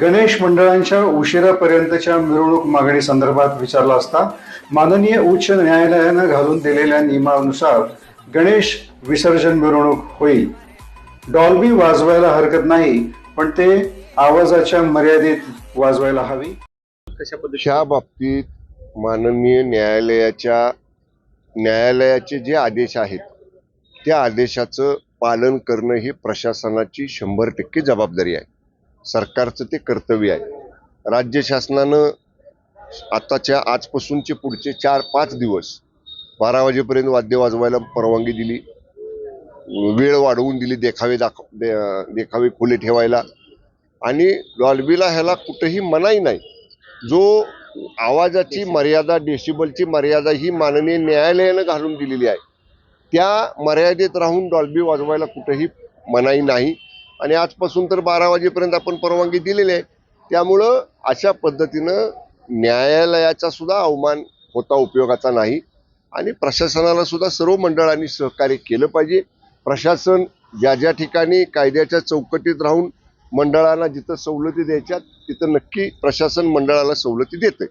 गणेश मंडळांच्या उशिरापर्यंतच्या मिरवणूक मागणी संदर्भात विचारला असता माननीय उच्च न्यायालयानं घालून दिलेल्या नियमानुसार गणेश विसर्जन मिरवणूक होईल. डॉल्बी वाजवायला हरकत नाही पण ते आवाजाच्या मर्यादेत वाजवायला हवी. ह्या बाबतीत माननीय न्यायालयाच्या न्यायालयाचे जे आदेश आहेत त्या आदेशाचं पालन करणं ही प्रशासनाची शंभर टक्के जबाबदारी आहे. सरकारचं ते कर्तव्य आहे. राज्य शासनानं आताच्या आजपासूनचे पुढचे चार पाच दिवस बारा वाजेपर्यंत वाद्य वाजवायला परवानगी दिली. वेळ वाढवून दिली देखावे दाख दे- देखावे खुले ठेवायला. आणि डॉल्बीला ह्याला कुठेही मनाई नाही. जो आवाजाची मर्यादा डेसिबलची मर्यादा ही माननीय न्यायालयानं घालून दिलेली आहे. त्या मर्यादेत राहून डॉल्बी वाजवायला कुठेही मनाई नाही. आणि आजपासून तर बारा वाजेपर्यंत आपण परवानगी दिलेली आहे. त्यामुळं अशा पद्धतीनं न्यायालयाचा सुद्धा अवमान होता उपयोगाचा नाही. आणि प्रशासनाला सुद्धा सर्व मंडळांनी सहकार्य केलं पाहिजे. प्रशासन ज्या ज्या ठिकाणी कायद्याच्या चौकटीत राहून मंडळांना जिथं सवलती द्यायच्या तिथं नक्की प्रशासन मंडळाला सवलती देते